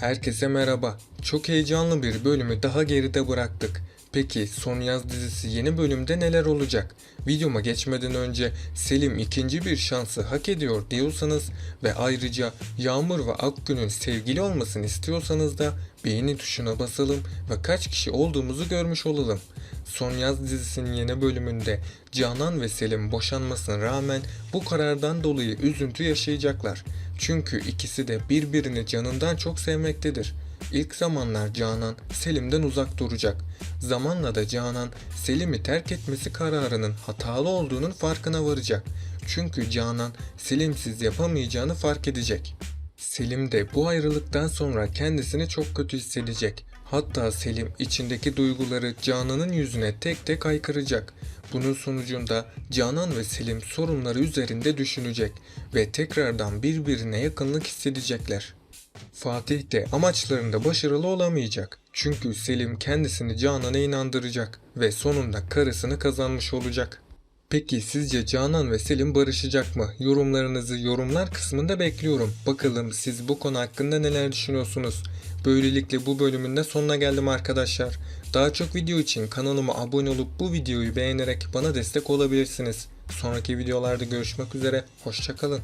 Herkese merhaba. Çok heyecanlı bir bölümü daha geride bıraktık. Peki Son Yaz dizisi yeni bölümde neler olacak? Videoma geçmeden önce Selim ikinci bir şansı hak ediyor diyorsanız ve ayrıca Yağmur ve Akgün'ün sevgili olmasını istiyorsanız da beğeni tuşuna basalım ve kaç kişi olduğumuzu görmüş olalım. Son Yaz dizisinin yeni bölümünde Canan ve Selim boşanmasına rağmen bu karardan dolayı üzüntü yaşayacaklar. Çünkü ikisi de birbirini canından çok sevmektedir. İlk zamanlar Canan Selim'den uzak duracak. Zamanla da Canan Selim'i terk etmesi kararının hatalı olduğunun farkına varacak. Çünkü Canan Selimsiz yapamayacağını fark edecek. Selim de bu ayrılıktan sonra kendisini çok kötü hissedecek. Hatta Selim içindeki duyguları Canan'ın yüzüne tek tek aykıracak. Bunun sonucunda Canan ve Selim sorunları üzerinde düşünecek ve tekrardan birbirine yakınlık hissedecekler. Fatih de amaçlarında başarılı olamayacak. Çünkü Selim kendisini Canan'a inandıracak ve sonunda karısını kazanmış olacak. Peki sizce Canan ve Selim barışacak mı? Yorumlarınızı yorumlar kısmında bekliyorum. Bakalım siz bu konu hakkında neler düşünüyorsunuz? Böylelikle bu bölümün de sonuna geldim arkadaşlar. Daha çok video için kanalıma abone olup bu videoyu beğenerek bana destek olabilirsiniz. Sonraki videolarda görüşmek üzere, hoşçakalın.